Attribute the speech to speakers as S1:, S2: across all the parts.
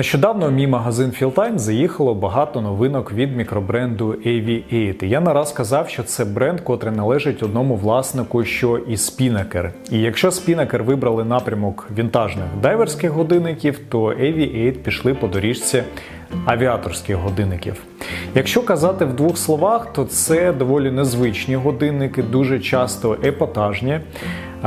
S1: Нещодавно в мій магазин Fieldtime заїхало багато новинок від мікробренду AV8. Я нараз сказав, казав, що це бренд, котрий належить одному власнику, що і Spinnaker. І якщо Spinnaker вибрали напрямок вінтажних дайверських годинників, то AV8 пішли по доріжці авіаторських годинників. Якщо казати в двох словах, то це доволі незвичні годинники, дуже часто епатажні.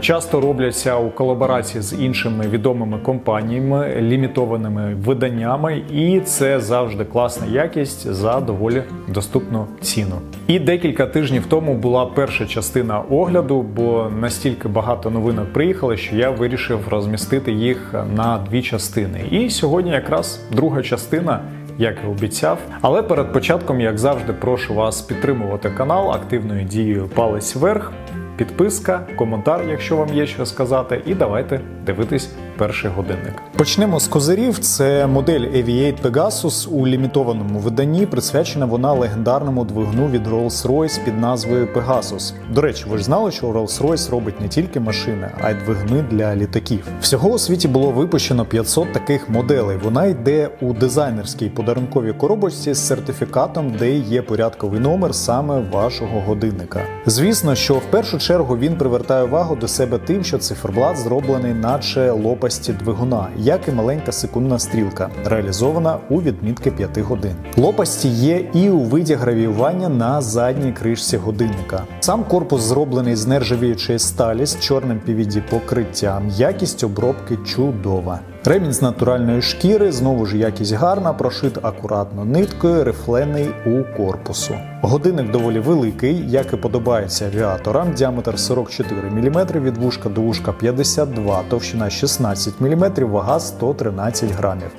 S1: Часто робляться у колаборації з іншими відомими компаніями, лімітованими виданнями, і це завжди класна якість за доволі доступну ціну. І декілька тижнів тому була перша частина огляду, бо настільки багато новинок приїхало, що я вирішив розмістити їх на дві частини. І сьогодні якраз друга частина як і обіцяв. Але перед початком, як завжди, прошу вас підтримувати канал активною дією палець вверх, підписка, коментар, якщо вам є що сказати, і давайте дивитись перший годинник. Почнемо з козирів. Це модель Aviate Pegasus у лімітованому виданні. Присвячена вона легендарному двигуну від Rolls-Royce під назвою Pegasus. До речі, ви ж знали, що Rolls-Royce робить не тільки машини, а й двигуни для літаків. Всього у світі було випущено 500 таких моделей. Вона йде у дизайнерській подарунковій коробочці з сертифікатом, де є порядковий номер саме вашого годинника. Звісно, що в першу чергу він привертає увагу до себе тим, що циферблат зроблений наче лопасті двигуна, як і маленька секундна стрілка, реалізована у відмітки 5 годин. Лопасті є і у виді гравіювання на задній кришці годинника. Сам корпус зроблений з нержавіючої сталі з чорним PVD покриттям. Якість обробки чудова. Ремінь з натуральної шкіри, знову ж якість гарна, прошит акуратно ниткою, рифлений у корпусу. Годинник доволі великий, як і подобається авіаторам. Діаметр 44 мм, від вушка до вушка 52, товщина 16 мм, вага 113 грамів.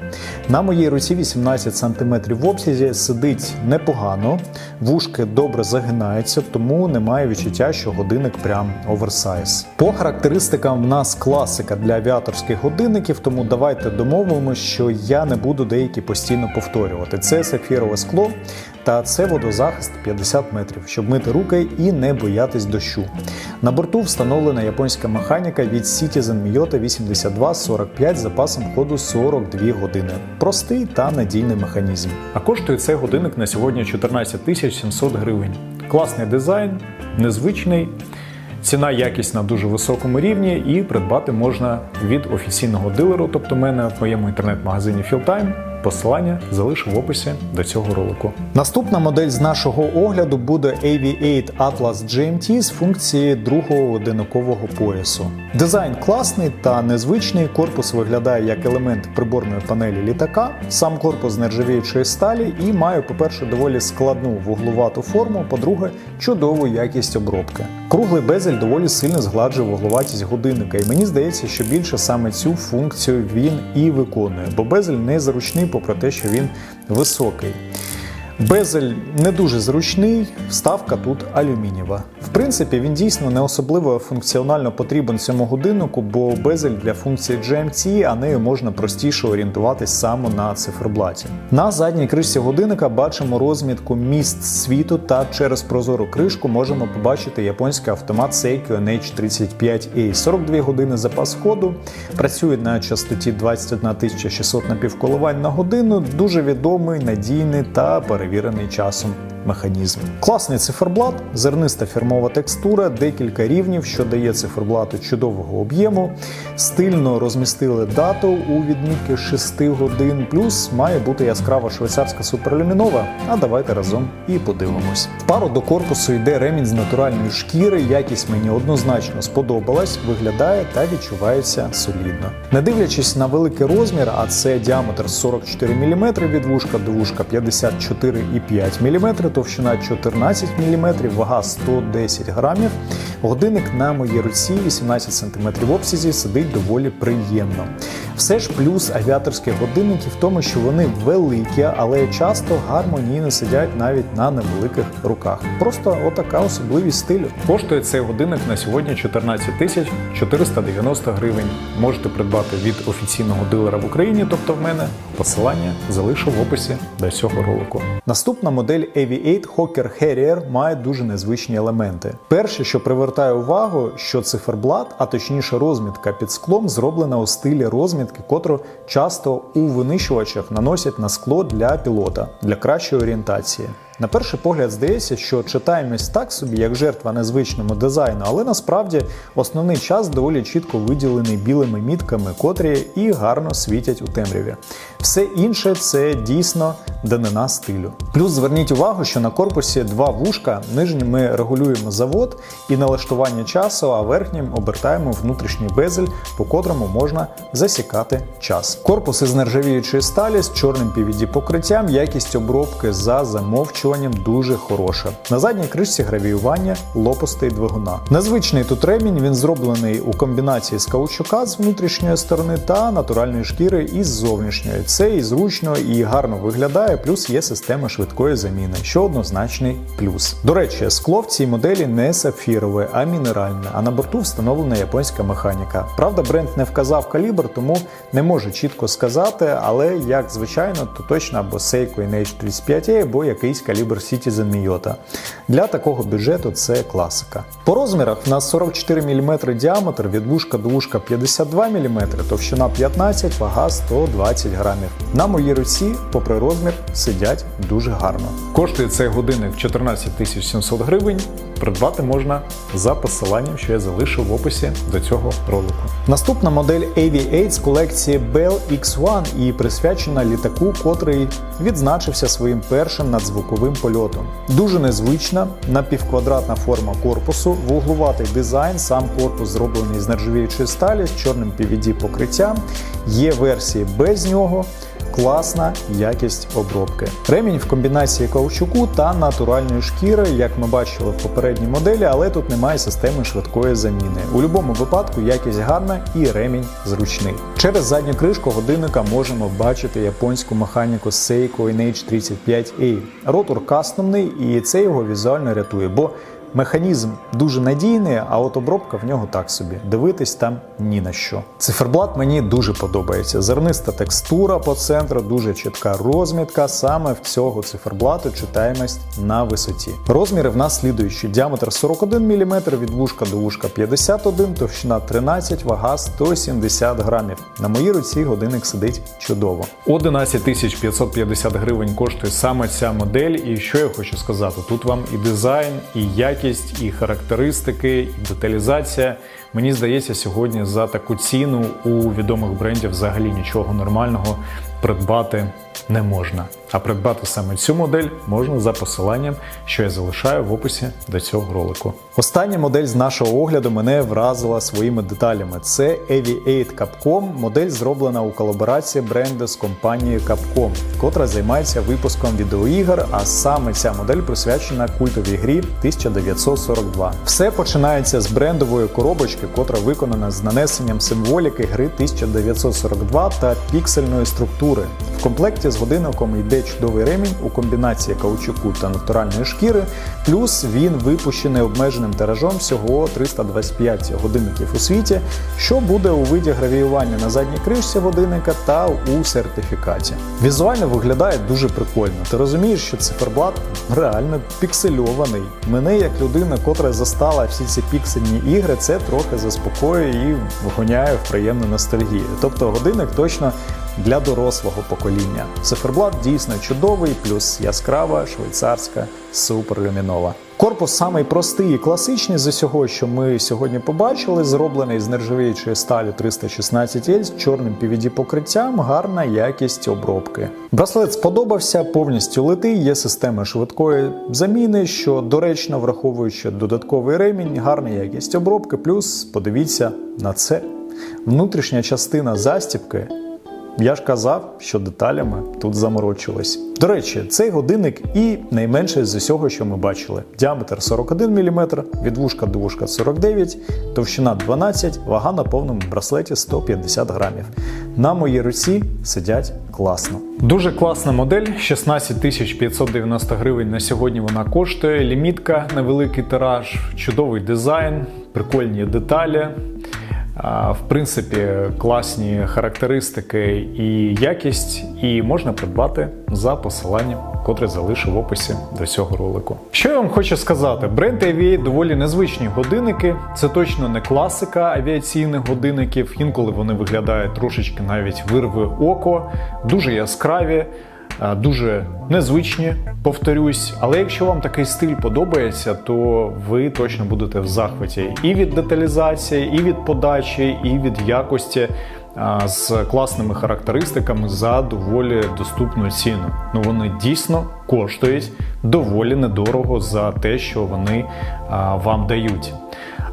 S1: На моїй руці 18 см в обсязі сидить непогано, вушки добре загинаються, тому немає відчуття, що годинник прям оверсайз. По характеристикам в нас класика для авіаторських годинників, тому давайте домовимося, що я не буду деякі постійно повторювати. Це сапфірове скло та це водозахист 50 метрів, щоб мити руки і не боятись дощу. На борту встановлена японська механіка від Citizen Miyota 8245 з запасом ходу 42 години. Простий та надійний механізм. А коштує цей годинник на сьогодні 14 700 гривень. Класний дизайн, незвичний. Ціна якість на дуже високому рівні і придбати можна від офіційного дилеру, тобто мене в моєму інтернет-магазині Fieldtime. Посилання залишу в описі до цього ролику. Наступна модель з нашого огляду буде AV8 Atlas GMT з функції другого одинакового поясу. Дизайн класний та незвичний. Корпус виглядає як елемент приборної панелі літака. Сам корпус з нержавіючої сталі і має, по-перше, доволі складну вуглувату форму, по-друге, чудову якість обробки. Круглий безель доволі сильно згладжує вугловатість годинника, і мені здається, що більше саме цю функцію він і виконує, бо безель не зручний, попри те, що він високий. Безель не дуже зручний, вставка тут алюмінієва. В принципі, він дійсно не особливо функціонально потрібен цьому годиннику, бо безель для функції GMT, а нею можна простіше орієнтуватись саме на циферблаті. На задній кришці годинника бачимо розмітку міст світу та через прозору кришку можемо побачити японський автомат Seiko NH35A. 42 години запас ходу, працює на частоті 21 600 напівколивань на годину, дуже відомий, надійний та перевірений часом механізм. Класний циферблат, зерниста фірмова текстура, декілька рівнів, що дає циферблату чудового об'єму. Стильно розмістили дату у відмітки 6 годин, плюс має бути яскрава швейцарська суперлюмінова. А давайте разом і подивимось. В пару до корпусу йде ремінь з натуральної шкіри. Якість мені однозначно сподобалась, виглядає та відчувається солідно. Не дивлячись на великий розмір, а це діаметр 44 мм від вушка до вушка 54,5 мм, товщина 14 мм, вага 110 грамів. Годинник на моїй руці 18 см в обсязі сидить доволі приємно. Все ж плюс авіаторських годинників в тому, що вони великі, але часто гармонійно сидять навіть на невеликих руках. Просто отака особливість стилю. Коштує цей годинник на сьогодні 14 тисяч 490 гривень. Можете придбати від офіційного дилера в Україні, тобто в мене. Посилання залишу в описі до цього ролику. Наступна модель AV8 Hawker Harrier має дуже незвичні елементи. Перше, що привертає увагу, що циферблат, а точніше розмітка під склом, зроблена у стилі розмітки розмітки, котру часто у винищувачах наносять на скло для пілота для кращої орієнтації. На перший погляд здається, що читаємість так собі, як жертва незвичному дизайну, але насправді основний час доволі чітко виділений білими мітками, котрі і гарно світять у темряві. Все інше це дійсно данина стилю. Плюс зверніть увагу, що на корпусі два вушка, нижнім ми регулюємо завод і налаштування часу, а верхнім обертаємо внутрішній безель, по котрому можна засікати час. Корпус із нержавіючої сталі з чорним PVD покриттям, якість обробки за замовчуванням дуже хороша. На задній кришці гравіювання лопастей двигуна. Незвичний тут ремінь, він зроблений у комбінації з каучука з внутрішньої сторони та натуральної шкіри із зовнішньої. Це і зручно, і гарно виглядає, плюс є система швидкої заміни, що однозначний плюс. До речі, скло в цій моделі не сапфірове, а мінеральне, а на борту встановлена японська механіка. Правда, бренд не вказав калібр, тому не можу чітко сказати, але як звичайно, то точно або Seiko NH35A, або якийсь калібр Citizen Miyota. Для такого бюджету це класика. По розмірах в нас 44 мм діаметр, від вушка до вушка 52 мм, товщина 15, вага 120 грамів. На моїй руці, попри розмір, сидять дуже гарно. Коштує цей годинник 14 700 гривень. Придбати можна за посиланням, що я залишив в описі до цього ролику. Наступна модель AV8 з колекції Bell X1 і присвячена літаку, котрий відзначився своїм першим надзвуковим польотом. Дуже незвична напівквадратна форма корпусу, вуглуватий дизайн, сам корпус зроблений з нержавіючої сталі з чорним PVD покриттям. Є версії без нього. Класна якість обробки. Ремінь в комбінації каучуку та натуральної шкіри, як ми бачили в попередній моделі, але тут немає системи швидкої заміни. У будь-якому випадку якість гарна і ремінь зручний. Через задню кришку годинника можемо бачити японську механіку Seiko NH35A. Ротор кастомний і це його візуально рятує, бо Механізм дуже надійний, а от обробка в нього так собі. Дивитись там ні на що. Циферблат мені дуже подобається. Зерниста текстура по центру, дуже чітка розмітка. Саме в цього циферблату читаємость на висоті. Розміри в нас слідуючі: діаметр 41 мм, від вушка до вушка 51, товщина 13, вага 170 грамів. На моїй руці годинник сидить чудово. 11 550 гривень коштує саме ця модель. І що я хочу сказати? Тут вам і дизайн, і якість і характеристики, і деталізація. Мені здається, сьогодні за таку ціну у відомих брендів взагалі нічого нормального придбати не можна. А придбати саме цю модель можна за посиланням, що я залишаю в описі до цього ролику. Остання модель з нашого огляду мене вразила своїми деталями. Це Aviate Capcom, модель зроблена у колаборації бренду з компанією Capcom, котра займається випуском відеоігр, а саме ця модель присвячена культовій грі 1942. Все починається з брендової коробочки, котра виконана з нанесенням символіки гри 1942 та піксельної структури. В комплекті з годинником йде чудовий ремінь у комбінації каучуку та натуральної шкіри, плюс він випущений обмеженим тиражом всього 325 годинників у світі, що буде у виді гравіювання на задній кришці годинника та у сертифікаті. Візуально виглядає дуже прикольно. Ти розумієш, що циферблат реально піксельований. Мене, як людина, котра застала всі ці піксельні ігри, це трохи заспокоює і вгоняє в приємну ностальгію. Тобто годинник точно для дорослого покоління. Циферблат дійсно чудовий, плюс яскрава швейцарська суперлюмінова. Корпус самий простий і класичний з усього, що ми сьогодні побачили, зроблений з нержавіючої сталі 316L з чорним PVD покриттям, гарна якість обробки. Браслет сподобався, повністю литий, є система швидкої заміни, що доречно враховуючи додатковий ремінь, гарна якість обробки, плюс подивіться на це. Внутрішня частина застібки я ж казав, що деталями тут заморочились. До речі, цей годинник і найменший з усього, що ми бачили. Діаметр 41 мм, від вушка до вушка 49, товщина 12, вага на повному браслеті 150 грамів. На моїй руці сидять класно. Дуже класна модель, 16 590 гривень на сьогодні вона коштує. Лімітка, невеликий тираж, чудовий дизайн, прикольні деталі. В принципі, класні характеристики і якість, і можна придбати за посиланням, котре залишу в описі до цього ролику. Що я вам хочу сказати? Бренд Aviate доволі незвичні годинники. Це точно не класика авіаційних годинників. Інколи вони виглядають трошечки навіть вирви око, дуже яскраві. А, Дуже незвичні, повторюсь. Але якщо вам такий стиль подобається, то ви точно будете в захваті і від деталізації, і від подачі, і від якості з класними характеристиками за доволі доступну ціну. Ну вони дійсно коштують доволі недорого за те, що вони а, вам дають.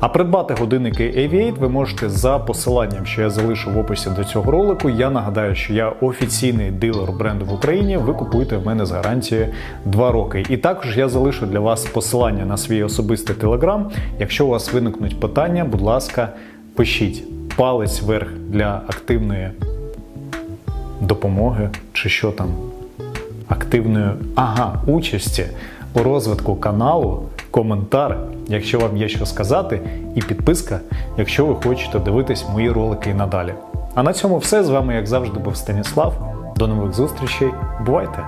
S1: А придбати годинники Aviate ви можете за посиланням, що я залишу в описі до цього ролику. Я нагадаю, що я офіційний дилер бренду в Україні. Ви купуєте в мене з гарантією 2 роки. І також я залишу для вас посилання на свій особистий телеграм. Якщо у вас виникнуть питання, будь ласка, пишіть палець вверх для активної допомоги чи що там активної ага, участі у розвитку каналу, коментар, якщо вам є що сказати, і підписка, якщо ви хочете дивитись мої ролики і надалі. А на цьому все з вами, як завжди, був Станіслав. До нових зустрічей. Бувайте!